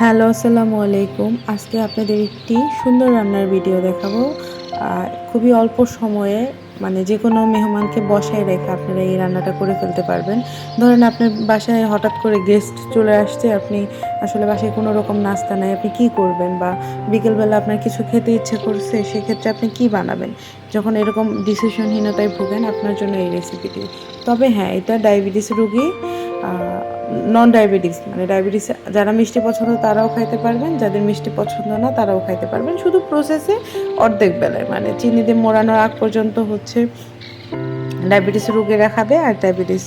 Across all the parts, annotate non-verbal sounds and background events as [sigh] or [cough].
Hello, আসসালামু আলাইকুম। আজকে আপনাদের একটি সুন্দর রান্নার ভিডিও দেখাবো। খুবই অল্প সময়ে মানে যে কোনো মেহমানকে বসায় রেখে আপনারা এই রান্নাটা করে ফেলতে পারবেন। ধরেন আপনার বাসায় হঠাৎ করে গেস্ট চলে আসছে, আপনি আসলে বাসায় কোনো রকম নাস্তা নাই, আপনি কি করবেন? বা বিকেলবেলা আপনার কিছু খেতে ইচ্ছে করছে, সেক্ষেত্রে আপনি কি বানাবেন? যখন এরকম ডিসিশনহীনতায় ভোগেন, আপনার জন্য এই রেসিপিটি তবে হ্যাঁ এটা ডায়াবেটিস রোগী নন ডায়াবেটিস মানে ডায়াবেটিস যারা মিষ্টি পছন্দ তারাও খাইতে পারবেন, যাদের মিষ্টি পছন্দ না তারাও খাইতে পারবেন। শুধু প্রসেসে অর্ধেক বেলায় মানে চিনি দিয়ে মোড়ানোর আগ পর্যন্ত হচ্ছে ডায়াবেটিস রোগীরা খাবে আর ডায়াবেটিস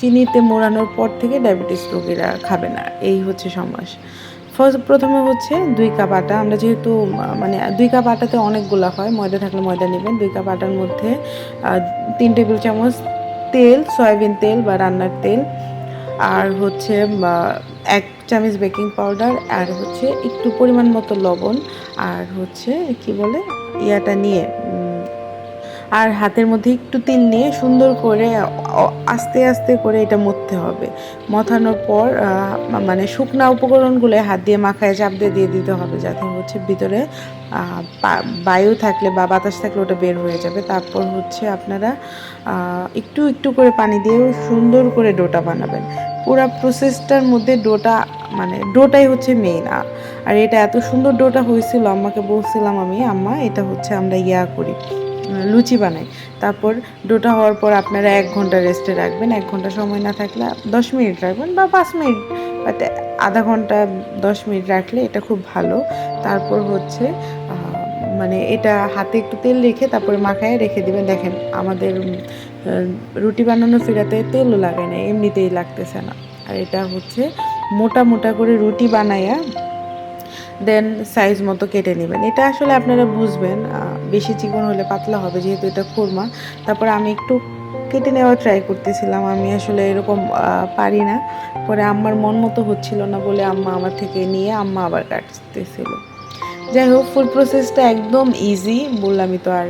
চিনিতে মোড়ানোর পর থেকে ডায়াবেটিস রোগীরা খাবে না। এই হচ্ছে সমাস। ফার্স্ট প্রথমে হচ্ছে দুই কাপ আটা। আমরা যেহেতু মানে দুই কাপ আটাতে অনেকগুলো হয়, ময়দা থাকলে ময়দা নেবেন। দুই কাপ আটার মধ্যে তিন টেবিল চামচ তেল, সয়াবিন তেল বা রান্নার তেল। আর হচ্ছে এক চামচ বেকিং পাউডার আর হচ্ছে একটু পরিমাণ মতো লবণ আর হচ্ছে, কি বলে, ইয়াটা নিয়ে আর হাতের মধ্যে একটু তিল নিয়ে সুন্দর করে আস্তে আস্তে করে এটা মথতে হবে। মথানোর পর মানে শুকনা উপকরণগুলো হাত দিয়ে মাখায় চাপ দিয়ে দিয়ে দিতে হবে যাতে হচ্ছে ভিতরে বায়ু থাকলে বা বাতাস থাকলে ওটা বের হয়ে যাবে। তারপর হচ্ছে আপনারা একটু একটু করে পানি দিয়ে সুন্দর করে ডোটা বানাবেন। পুরো প্রসেসটার মধ্যে ডোটা মানে ডোটাই হচ্ছে মেইন আর এটা এত সুন্দর ডোটা হয়েছিল, আম্মাকে বলছিলাম আমি, আম্মা, এটা হচ্ছে আমরা ইয়া করি। লুচি বানাই। তারপর ডোটা হওয়ার পর আপনারা এক ঘণ্টা রেস্টে রাখবেন। এক ঘণ্টা সময় না থাকলে দশ মিনিট রাখবেন বা পাঁচ মিনিট। বাট আধা ঘণ্টা দশ মিনিট রাখলে এটা খুব ভালো। তারপর হচ্ছে মানে এটা হাতে একটু তেল রেখে তারপরে মাখায় রেখে দিবেন। দেখেন আমাদের রুটি বানানো ফিরাতে তেলও লাগে না, এমনিতেই লাগতেছে না। আর এটা হচ্ছে মোটা মোটা করে রুটি বানাইয়া দেন সাইজ মতো কেটে নেবেন। এটা আসলে আপনারা বুঝবেন বেশি চিকন হলে পাতলা হবে যেহেতু এটা খুরমা। তারপর আমি একটু কেটে নেওয়ার ট্রাই করতেছিলাম, আমি আসলে এরকম পারি না। পরে আম্মার মন মতো হচ্ছিল না বলে আম্মা আমার থেকে নিয়ে আম্মা আবার কাটতেছিল। যাই হোক ফুল প্রসেসটা একদম ইজি বললামই তো আর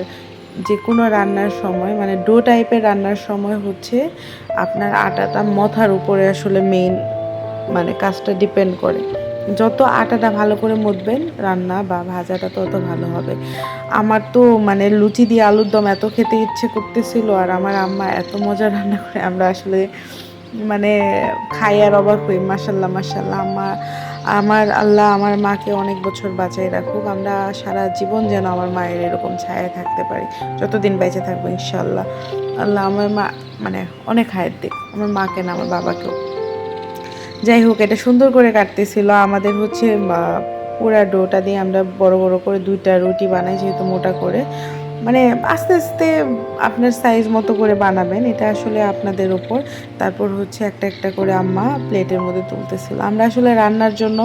যে কোনো রান্নার সময় মানে ডো টাইপের রান্নার সময় হচ্ছে আপনার আটাটা মথার উপরে আসলে মেইন মানে কাজটা ডিপেন্ড করে। যত আটাটা ভালো করে মতবেন রান্না বা ভাজাটা তত ভালো হবে। আমার তো মানে লুচি দিয়ে আলুর দম এত খেতে ইচ্ছে করতেছিল আর আমার আম্মা এত মজা রান্না করে, আমরা আসলে মানে খাই আর অবাক হই মাসাল্লাহ মাসাল্লাহ আম্মা, আমার আল্লাহ আমার মাকে অনেক বছর বাঁচাই রাখুক, আমরা সারা জীবন যেন আমার মায়ের এরকম ছায়া থাকতে পারি। যতদিন বেঁচে থাকব, ইনশাল্লাহ। আল্লাহ আমার মা মানে অনেক হায়াত দিক, আমার মাকে না, আমার বাবাকেও। যাই হোক, এটা সুন্দর করে কাটতেছিল। আমাদের হচ্ছে পুরা ডোটা দিয়ে আমরা বড় বড় করে দুইটা রুটি বানাই যেহেতু মোটা করে। মানে আস্তে আস্তে আপনার সাইজ মতো করে বানাবেন, এটা আসলে আপনাদের ওপর তারপর হচ্ছে একটা একটা করে আম্মা প্লেটের মধ্যে তুলতেছিল। আমরা আসলে রান্নার জন্য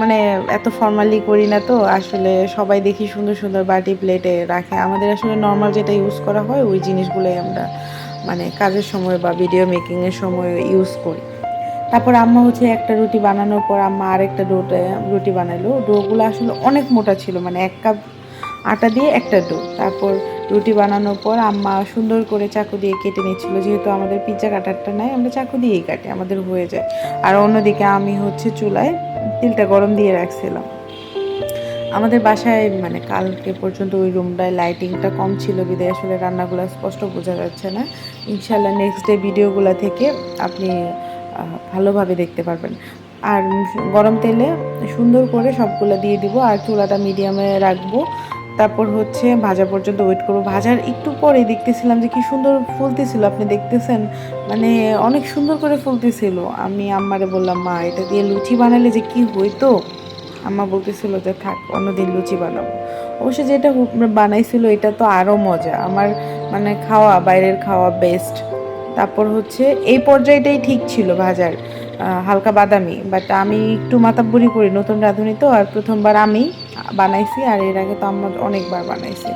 মানে এত ফর্মালি করি না তো, আসলে সবাই দেখি সুন্দর সুন্দর বাটি প্লেটে রাখে। আমাদের আসলে নর্মাল যেটা ইউজ করা হয়, ওই জিনিসগুলোই আমরা মানে কাজের সময় বা ভিডিও মেকিংয়ের সময় ইউজ করি। তারপর আম্মা হচ্ছে একটা রুটি বানানোর পর আম্মা আরেকটা ডোটা রুটি বানালো। ডোগুলো আসলে অনেক মোটা ছিল মানে এক কাপ আটা দিয়ে একটা ডো। তারপর রুটি বানানোর পর আম্মা সুন্দর করে চাকু দিয়ে কেটে নিচ্ছিল, যেহেতু আমাদের পিৎজা কাটারটা নাই, আমরা চাকু দিয়েই কাটি, আমাদের হয়ে যায়। আর অন্যদিকে আমি হচ্ছে চুলায় তেলটা গরম দিয়ে রাখছিলাম। আমাদের বাসায় মানে কালকে পর্যন্ত ওই রুমটায় লাইটিংটা কম ছিল বিদায় আসলে রান্নাগুলো স্পষ্ট বোঝা যাচ্ছে না। ইনশাল্লাহ নেক্সট ডে ভিডিওগুলো থেকে আপনি ভালোভাবে দেখতে পারবেন। আর গরম তেলে সুন্দর করে সবগুলো দিয়ে দিব, আর চুলাটা মিডিয়ামে রাখব। তারপর হচ্ছে ভাজা পর্যন্ত ওয়েট করব। ভাজার একটু পরে দেখতেছিলাম যে কি সুন্দর ফুলতেছিল, আপনি দেখতেছেন? মানে অনেক সুন্দর করে ফুলতেছিল। আমি আম্মারে বললাম, মা, এটা দিয়ে লুচি বানালে যে কি হইতো? আম্মা বলতেছিল যে, থাক, অন্যদিন লুচি বানাবো। অবশ্য যেটা বানাইছিল, এটা তো আরও মজা। আমার মানে খাওয়া, বাইরের খাওয়া বেস্ট তারপর হচ্ছে এই পর্যায়টাই ঠিক ছিল ভাজার হালকা বাদামি। বাট আমি একটু মাতাব্বরি করি, নতুন রাঁধুনি তো, আর প্রথমবার আমি বানাইছি, আর এর আগে তো আম্মা অনেকবার বানাইছি।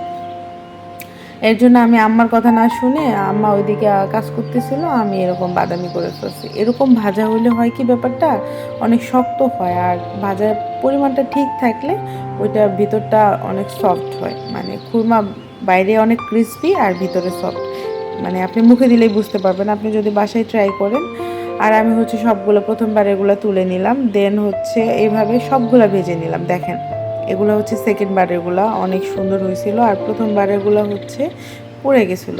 এর জন্য আমি আম্মার কথা না শুনে আম্মা ওইদিকে কাজ করতেছিল, আমি এরকম বাদামি করে ফেলছি। এরকম ভাজা হইলে হয় কি ব্যাপারটা? অনেক শক্ত হয়, আর ভাজার পরিমাণটা ঠিক থাকলে ওইটা ভিতরটা অনেক সফট হয়। মানে খুরমা বাইরে অনেক ক্রিস্পি আর ভিতরে সফট মানে আপনি মুখে দিলেই বুঝতে পারবেন। আপনি যদি বাসায় ট্রাই করেন, আর আমি হচ্ছে সবগুলো প্রথমবার এগুলো তুলে নিলাম দেন হচ্ছে এইভাবে সবগুলো ভেজে নিলাম। দেখেন, এগুলো হচ্ছে সেকেন্ড বারেরগুলো অনেক সুন্দর হয়েছিল, আর প্রথম বারেরগুলো হচ্ছে পড়ে গেছিল।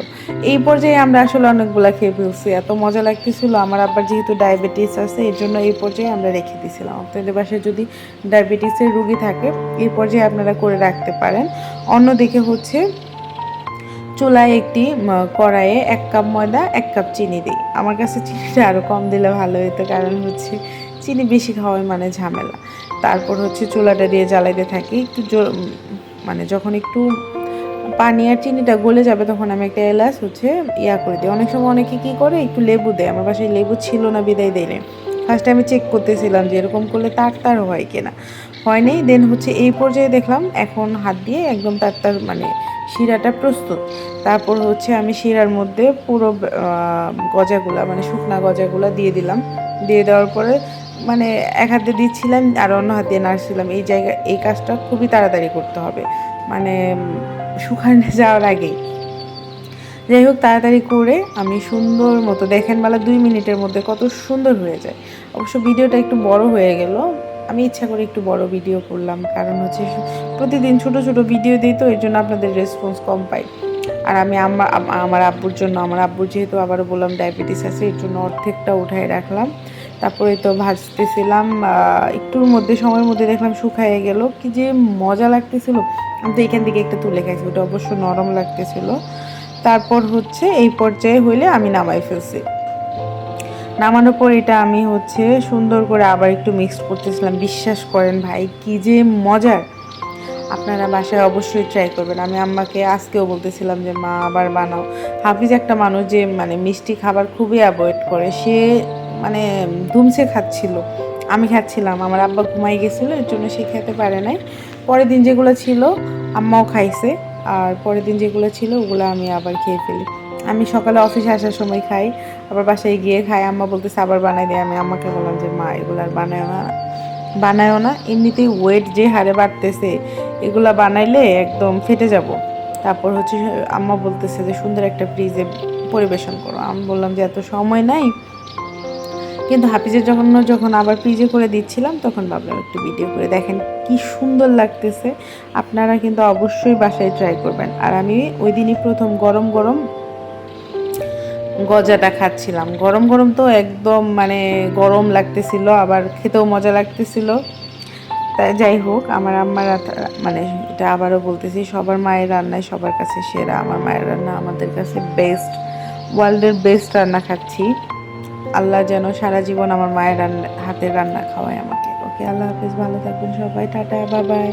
এই পর্যায়ে আমরা আসলে অনেকগুলা খেয়ে ফেলছি, এত মজা লাগতেছিল। আমার আবার যেহেতু ডায়াবেটিস আছে এর জন্য এই পর্যায়ে আমরা রেখে দিয়েছিলাম আপনাদের বাসায় যদি ডায়াবেটিসের রুগী থাকে, এই পর্যায়ে আপনারা করে রাখতে পারেন। অন্যদিকে হচ্ছে চুলায় একটি কড়াইয়ে এক কাপ ময়দা, এক কাপ চিনি দিই। আমার কাছে চিনিটা আরও কম দিলে ভালো হতো কারণ হচ্ছে চিনি বেশি খাওয়াই মানে ঝামেলা। তারপর হচ্ছে চুলাটা দিয়ে জ্বালাইতে থাকি, একটু মানে যখন একটু পানি আর চিনিটা গলে যাবে তখন আমি একটা এলাচ হচ্ছে ইয়া করে দিই। অনেক সময় অনেকে কী করে, একটু লেবু দেয়। আমার বাসায় লেবু ছিল না বিদায় দিলে। ফার্স্টে আমি চেক করতেছিলাম যে এরকম করলে তার তার হয় কিনা। হয়নি দেন হচ্ছে এই পর্যায়ে দেখলাম এখন হাত দিয়ে একদম তার তার মানে শিরাটা প্রস্তুত। তারপর হচ্ছে আমি শিরার মধ্যে পুরো গজাগুলা মানে শুকনা গজাগুলা দিয়ে দিলাম। দিয়ে দেওয়ার পরে মানে এক হাতে দিচ্ছিলাম আর অন্য হাতে নাড়ছিলাম। এই জায়গা, এই কাজটা খুবই তাড়াতাড়ি করতে হবে। মানে শুকানো [laughs] যাওয়ার আগেই। যাই হোক, তাড়াতাড়ি করে আমি সুন্দর মতো, দেখেন বেলা দুই মিনিটের মধ্যে কত সুন্দর হয়ে যায়। অবশ্য ভিডিওটা একটু বড় হয়ে গেল। আমি ইচ্ছা করে একটু বড় ভিডিও করলাম, কারণ হচ্ছে প্রতিদিন ছোট ছোট ভিডিও দিই তো, এর জন্য আপনাদের রেসপন্স কম পাই। আর আমি আমার আব্বুর জন্য, আমার আব্বুর যেহেতু আবারও বললাম ডায়াবেটিস আছে, এর জন্য অর্ধেকটা উঠায় রাখলাম। তারপরে তো ভাজতেছিলাম একটুর মধ্যে, সময়ের মধ্যে দেখলাম শুকাইয়ে গেল। কি যে মজা লাগতেছিল। আমি তো এখান থেকে একটা তুলে খাইছি, ওটা অবশ্য নরম লাগতেছিল। তারপর হচ্ছে এই পর্যায়ে হইলে আমি নামাই ফেলছি। নামানোর পর এটা আমি হচ্ছে সুন্দর করে আবার একটু মিক্স করতেছিলাম। বিশ্বাস করেন ভাই, কি যে মজার। আপনারা বাসায় অবশ্যই ট্রাই করবেন। আমি আম্মাকে আজকেও বলতেছিলাম যে, মা, আবার বানাও। হাফিজ একটা মানুষ যে মানে মিষ্টি খাবার খুবই অ্যাভয়েড করে, সে মানে ধুমসে খাচ্ছিল। আমি খাচ্ছিলাম, আমার আব্বা ঘুমাই গেছিল, এর জন্য সে খেতে পারে নাই। পরের দিন যেগুলো ছিল, আম্মাও খাইছে। আর পরের দিন যেগুলো ছিল, ওগুলো আমি আবার খেয়ে ফেলি। আমি সকালে অফিসে আসার সময় খাই, আবার বাসায় গিয়ে খাই। আম্মা বলতেছে, আবার বানাই দেয় আমি আম্মাকে বললাম যে, মা, এগুলো আর বানায় না। বানায়ও না, এমনিতেই ওয়েট যে হারে বাড়তেছে, এগুলা বানাইলে একদম ফেটে যাব। তারপর হচ্ছে, আম্মা বলতেছে যে, সুন্দর একটা ফ্রিজে পরিবেশন করো। আমি বললাম যে, এত সময় নাই। কিন্তু হাফিজের যখন যখন আবার ফ্রিজে করে দিচ্ছিলাম, তখন ভাবলাম, একটু ভিডিও করে দেখেন কি সুন্দর লাগতেছে। আপনারা কিন্তু অবশ্যই বাসায় ট্রাই করবেন। আর আমি ওই দিনই প্রথম গরম গরম গজাটা খাচ্ছিলাম গরম গরম তো একদম মানে গরম লাগতেছিল, আবার খেতেও মজা লাগতেছিল। তাই যাই হোক, আমার আম্মার মানে এটা আবারও বলতেছি, সবার মায়ের রান্নায় সবার কাছে সেরা। আমার মায়ের রান্না আমাদের কাছে বেস্ট ওয়ার্ল্ডের বেস্ট রান্না খাচ্ছি। আল্লাহ যেন সারা জীবন আমার মায়ের রান্না হাতের রান্না খাওয়ায় আমাকে। ওকে আল্লাহ হাফিজ, ভালো থাকবেন সবাই। টাটা বাবাই